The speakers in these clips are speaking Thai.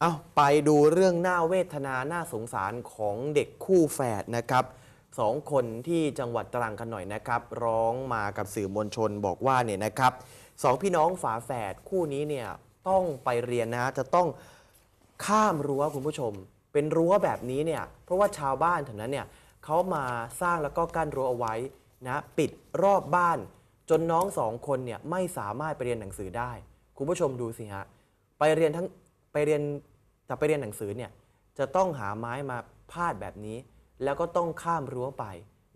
เอาไปดูเรื่องน่าเวทนาน่าสงสารของเด็กคู่แฝดนะครับสองคนที่จังหวัดตรังกันหน่อยนะครับ ร้องมากับสื่อมวลชนบอกว่าเนี่ยนะครับสองพี่น้องฝาแฝดคู่นี้เนี่ยต้องไปเรียนนะจะต้องข้ามรั้วคุณผู้ชม เป็นรั้วแบบนี้เนี่ยเพราะว่าชาวบ้านแถวนั้นเนี่ยเขามาสร้างแล้วก็กั้นรั้วเอาไว้นะปิดรอบบ้าน จนน้องสองคนเนี่ยไม่สามารถไปเรียนหนังสือได้ คุณผู้ชมดูสิฮะไปเรียนทั้งไปเรียน จะไปเรียนหนังสือเนี่ยจะต้องหาไม้มาพาดแบบนี้ แล้วก็ต้องข้ามรั้วไป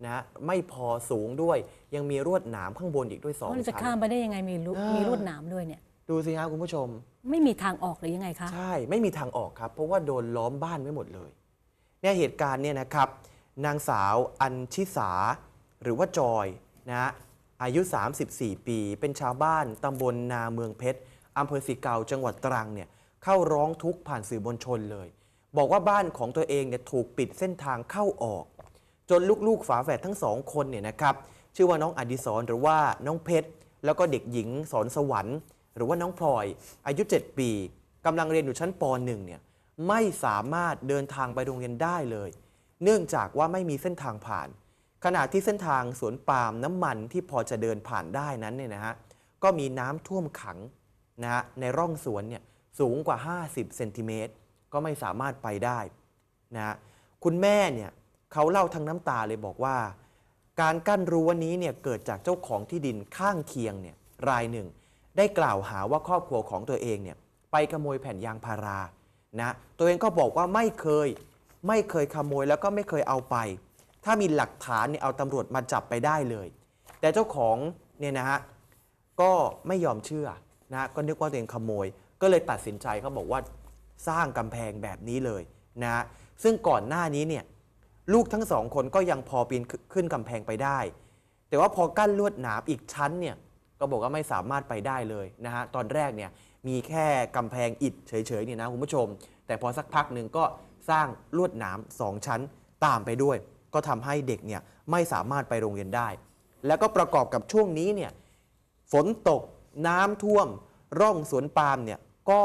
นะฮะไม่พอสูงด้วยยังมีรวดหนามข้างบนอีกด้วยสองมันจะชั้ข้ามนไปได้ยังไงมีรูอ่ามีมีรูดหนามด้วยเนี่ย ดูสิฮะคุณผู้ชม ไม่มีทางออกหรือยังไงคะ ใช่ ไม่มีทางออกครับ เพราะว่าโดนล้อมบ้านไว้หมดเลยเนี่ยเหตุการณ์เนี่ยนะครับ นางสาวอัญชิสา หรือว่าจอยนะฮะอายุ 34 ปี เป็นชาวบ้านตำบลนาเมืองเพชรอำเภอสิเกาจังหวัดตรังเนี่ย เข้าร้องทุกข์ผ่านสื่อมวลชนเลย บอกว่าบ้านของตัวเองเนี่ยถูกปิดเส้นทางเข้าออก จนลูกๆฝาแฝดทั้งสองคนเนี่ยนะครับชื่อว่าน้องอดิศรหรือว่าน้องเพชรแล้วก็เด็กหญิงสอนสวรรค์ หรือว่าน้องพลอย อายุ 7 ปีกำลังเรียนอยู่ชั้นป .1 เนี่ยไม่สามารถเดินทางไปโรงเรียนได้เลย เนื่องจากว่าไม่มีเส้นทางผ่าน ขณะที่เส้นทางสวนปาล์มน้ำมันที่พอจะเดินผ่านได้นั้นเนี่ยนะฮะก็มีน้ำท่วมขังนะฮะในร่องสวนเนี่ย สูงกว่า 50เซนติเมตรก็ไม่สามารถไปได้นะฮะคุณแม่เนี่ยเขาเล่าทั้งน้ำตาเลยบอกว่า การกั้นรั้วนี้เนี่ยเกิดจากเจ้าของที่ดินข้างเคียงเนี่ยรายหนึ่ง ได้กล่าวหาว่าครอบครัวของตัวเองเนี่ยไปขโมยแผ่นยางพารานะตัวเองก็บอกว่าไม่เคยไม่เคยขโมยแล้วก็ไม่เคยเอาไป ถ้ามีหลักฐานเนี่ยเอาตำรวจมาจับไปได้เลย แต่เจ้าของเนี่ยนะฮะก็ไม่ยอมเชื่อนะก็นึกว่าตัวเองขโมย ก็เลยตัดสินใจเขาบอกว่าสร้างกำแพงแบบนี้เลยนะซึ่งก่อนหน้านี้เนี่ยลูกทั้งสองคนก็ยังพอปีนขึ้นกำแพงไปได้ แต่ว่าพอกั้นลวดหนามอีกชั้นเนี่ยก็บอกว่าไม่สามารถไปได้เลยนะฮะตอนแรกเนี่ยมีแค่กำแพงอิฐเฉยๆเนี่ยนะคุณผู้ชม แต่พอสักพักหนึ่งก็สร้างลวดหนามสองชั้นตามไปด้วย ก็ทำให้เด็กเนี่ยไม่สามารถไปโรงเรียนได้ แล้วก็ประกอบกับช่วงนี้เนี่ยฝนตกน้ำท่วม ร่องสวนปาล์มเนี่ย ก็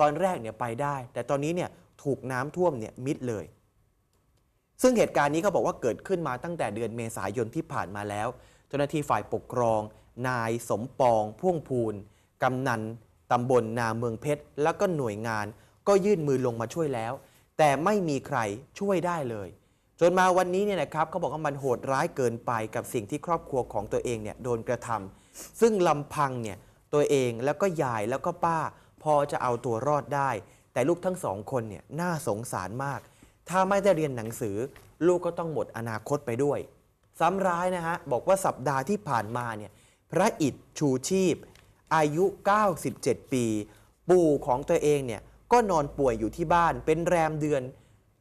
ตอนแรกเนี่ยไปได้ แต่ตอนนี้เนี่ยถูกน้ำท่วมเนี่ยมิดเลย ซึ่งเหตุการณ์นี้เขาบอกว่าเกิดขึ้นมาตั้งแต่เดือนเมษายนที่ผ่านมาแล้ว เจ้าหน้าที่ฝ่ายปกครอง นายสมปอง พ่วงพูนกำนันตำบลนาเมืองเพชร แล้วก็หน่วยงานก็ยื่นมือลงมาช่วยแล้ว แต่ไม่มีใครช่วยได้เลย จนมาวันนี้เนี่ยนะครับเขาบอกว่ามันโหดร้ายเกินไปกับสิ่งที่ครอบครัวของตัวเองเนี่ยโดนกระทำซึ่งลำพังเนี่ยตัวเองแล้วก็ยายแล้วก็ป้า พอจะเอาตัวรอดได้ แต่ลูกทั้งสองคนเนี่ยน่าสงสารมาก ถ้าไม่ได้เรียนหนังสือ ลูกก็ต้องหมดอนาคตไปด้วย ซ้ำร้ายนะฮะ บอกว่าสัปดาห์ที่ผ่านมาเนี่ยพระอิฐชูชีพ อายุ 97 ปี ปู่ของตัวเองเนี่ยก็นอนป่วยอยู่ที่บ้านเป็นแรมเดือน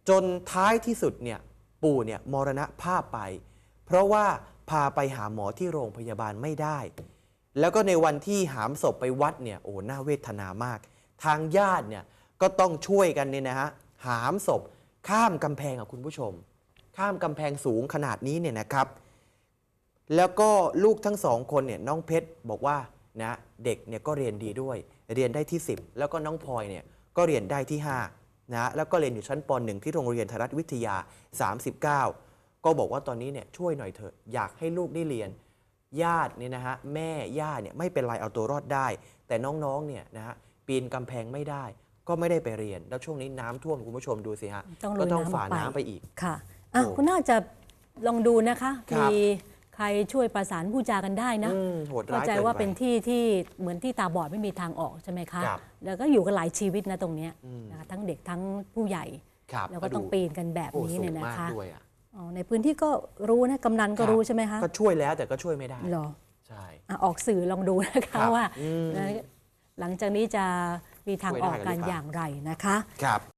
จนท้ายที่สุดเนี่ยปู่เนี่ยมรณภาพไป เพราะว่าพาไปหาหมอที่โรงพยาบาลไม่ได้ แล้วก็ในวันที่หามศพไปวัดเนี่ยโอ้หน่าเวทนามาก ทางญาติเนี่ยก็ต้องช่วยกันเนี่ยนะฮะหามศพข้ามกำแพงอะคุณผู้ชม ข้ามกำแพงสูงขนาดนี้เนี่ยนะครับ แล้วก็ลูกทั้งสองคนเนี่ยน้องเพชรบอกว่านะเด็กเนี่ยก็เรียนดีด้วย เรียนได้ที่ 10 แล้วก็น้องพลอยเนี่ยก็เรียนได้ที่5นะแล้วก็เรียนอยู่ชั้นป .1 ที่โรงเรียนไทยรัฐวิทยา 39 ก็บอกว่าตอนนี้เนี่ยช่วยหน่อยเถอะอยากให้ลูกได้เรียน ญาติเนี่ยนะฮะแม่ย่าเนี่ยไม่เป็นไรเอาตัวรอดได้ แต่น้องๆเนี่ยนะฮะปีนกำแพงไม่ได้ ก็ไม่ได้ไปเรียน แล้วช่วงนี้น้ำท่วมคุณผู้ชมดูสิฮะต้องลุยก็ต้องน้ำฝ่าออกไป น้ำไปอีก ค่ะอะโอ้คุณน่าจะลองดูนะคะ ครับ มีใครช่วยประสานผู้จากันได้นะ อืมโหดเข้าร้ายใจเกินว่าไป เป็นที่ที่เหมือนที่ตาบอดไม่มีทางออกใช่ไหมคะ ครับแล้วก็อยู่กันหลายชีวิตนะตรงเนี้ยอืม นะคะทั้งเด็กทั้งผู้ใหญ่ ครับแล้วก็ต้องดูปีนกันแบบโอ้นี้สูเนี่งยนะมากคะ ด้วยอะอ๋อ ในพื้นที่ก็รู้นะกำนันก็ครับรู้ใช่ไหมคะก็ช่วยแล้วแต่ก็ช่วยไม่ได้เหรอใช่อะออกสื่อลองดูนะครัคะบว่าอืมหลังจากนี้จะมีทางช่วยอได้อกกันหรือเปล่ากันอย่างไรนะคะครับ